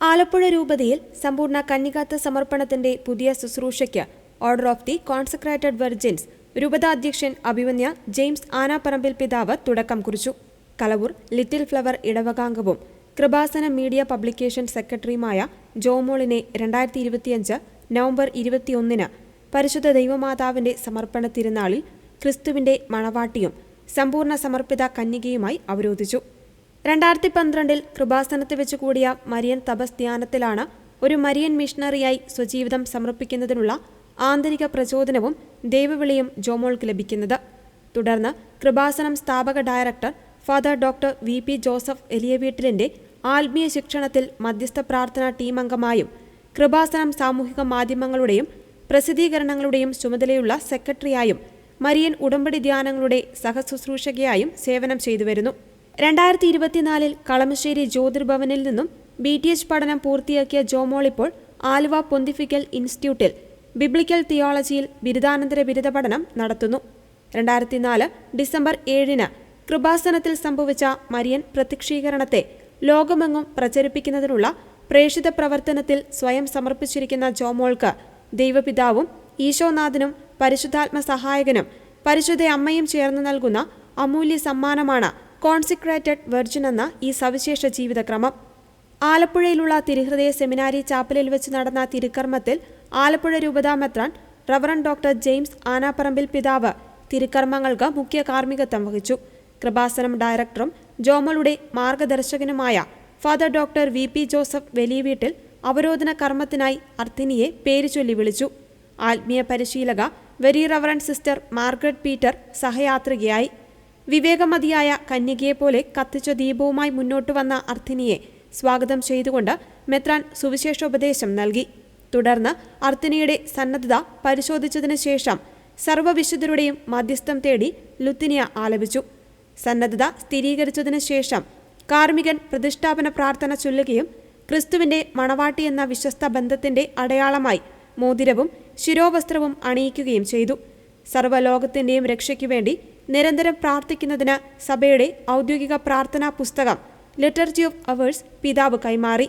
ആലപ്പുഴ രൂപതയിൽ സമ്പൂർണ കന്യകാത്ത സമർപ്പണത്തിന്റെ പുതിയ ശുശ്രൂഷയ്ക്ക് order of the consecrated virgins രൂപതാധ്യക്ഷൻ അഭിമന്യ ജെയിംസ് ആനാപ്പറമ്പിൽ പിതാവ് തുടക്കം കുറിച്ചു. കലവൂർ ലിറ്റിൽ ഫ്ലവർ ഇടവകാംഗവും കൃപാസന മീഡിയ പബ്ലിക്കേഷൻ സെക്രട്ടറിയുമായ ജോമോളിനെ രണ്ടായിരത്തി ഇരുപത്തിയഞ്ച് നവംബർ ഇരുപത്തിയൊന്നിന് പരിശുദ്ധ ദൈവമാതാവിന്റെ സമർപ്പണ തിരുനാളിൽ ക്രിസ്തുവിന്റെ മണവാട്ടിയും സമ്പൂർണ സമർപ്പിത കന്യകയുമായി അവരോധിച്ചു. രണ്ടായിരത്തി പന്ത്രണ്ടിൽ കൃപാസനത്ത് വെച്ച് കൂടിയ മരിയൻ തപസ് ധ്യാനത്തിലാണ് ഒരു മരിയൻ മിഷണറിയായി സ്വജീവിതം സമർപ്പിക്കുന്നതിനുള്ള ആന്തരിക പ്രചോദനവും ദൈവവിളിയും ജോമോൾക്ക് ലഭിക്കുന്നത്. തുടർന്ന് കൃപാസനം സ്ഥാപക director father doctor V P Joseph എലിയവീട്ടിലിന്റെ ആത്മീയ ശിക്ഷണത്തിൽ മധ്യസ്ഥ പ്രാർത്ഥനാ ടീമംഗമായും കൃപാസനം സാമൂഹിക മാധ്യമങ്ങളുടെയും പ്രസിദ്ധീകരണങ്ങളുടെയും ചുമതലയുള്ള സെക്രട്ടറിയായും മരിയൻ ഉടമ്പടി ധ്യാനങ്ങളുടെ സഹശുശ്രൂഷകയായും സേവനം ചെയ്തുവരുന്നു. രണ്ടായിരത്തി ഇരുപത്തിനാലിൽ കളമശ്ശേരി ജ്യോതിർഭവനിൽ നിന്നും ബി ടി എച്ച് പഠനം പൂർത്തിയാക്കിയ ജോമോൾ ഇപ്പോൾ ആലുവ പൊന്തിഫിക്കൽ ഇൻസ്റ്റിറ്റ്യൂട്ടിൽ ബിബ്ലിക്കൽ തിയോളജിയിൽ ബിരുദാനന്തര ബിരുദ പഠനം നടത്തുന്നു. രണ്ടായിരത്തി നാല് ഡിസംബർ ഏഴിന് കൃപാസനത്തിൽ സംഭവിച്ച മരിയൻ പ്രത്യക്ഷീകരണത്തെ ലോകമെങ്ങും പ്രചരിപ്പിക്കുന്നതിനുള്ള പ്രേഷിത പ്രവർത്തനത്തിൽ സ്വയം സമർപ്പിച്ചിരിക്കുന്ന ജോമോൾക്ക് ദൈവപിതാവും ഈശോനാഥനും പരിശുദ്ധാത്മ സഹായകനും പരിശുദ്ധ അമ്മയും ചേർന്ന് നൽകുന്ന അമൂല്യ സമ്മാനമാണ് കോൺസിക്രേറ്റഡ് വെർജിൻ എന്ന ഈ സവിശേഷ ജീവിതക്രമം. ആലപ്പുഴയിലുള്ള തിരുഹൃദയ സെമിനാരി ചാപ്പലിൽ വെച്ച് നടന്ന തിരുക്കർമ്മത്തിൽ ആലപ്പുഴ രൂപതാമെത്രാൻ റവറൻ ഡോക്ടർ ജെയിംസ് ആനാപ്പറമ്പിൽ പിതാവ് തിരുക്കർമ്മങ്ങൾക്ക് മുഖ്യ കാർമ്മികത്വം വഹിച്ചു. കൃപാസനം ഡയറക്ടറും ജോമളുടെ മാർഗദർശകനുമായ father doctor V P Joseph Valiyaveettil അവരോധന കർമ്മത്തിനായി അർത്തിനിയെ പേരുചൊല്ലി വിളിച്ചു. ആത്മീയ പരിശീലക very reverend sister Margaret Peter സഹയാത്രികയായി. വിവേകമതിയായ കന്യകയെപ്പോലെ കത്തിച്ച ദീപവുമായി മുന്നോട്ട് വന്ന അർത്ഥിനിയെ സ്വാഗതം ചെയ്തുകൊണ്ട് മെത്രാൻ സുവിശേഷോപദേശം നൽകി. തുടർന്ന് അർത്തിനിയുടെ സന്നദ്ധത പരിശോധിച്ചതിനു ശേഷം സർവവിശുദ്ധരുടെയും മധ്യസ്ഥം തേടി ലുത്തിനിയ ആലപിച്ചു. സന്നദ്ധത സ്ഥിരീകരിച്ചതിനു ശേഷം കാർമികൻ പ്രതിഷ്ഠാപന പ്രാർത്ഥന ചൊല്ലുകയും ക്രിസ്തുവിന്റെ മണവാട്ടി എന്ന വിശ്വസ്ത ബന്ധത്തിന്റെ അടയാളമായി മോതിരവും ശിരോവസ്ത്രവും അണിയിക്കുകയും ചെയ്തു. സർവലോകത്തിന്റെയും രക്ഷയ്ക്കു വേണ്ടി നിരന്തരം പ്രാർത്ഥിക്കുന്നതിന് സഭയുടെ ഔദ്യോഗിക പ്രാർത്ഥനാ പുസ്തകം ലിറ്റർജി ഓഫ് അവേഴ്സ് പിതാവ് കൈമാറി.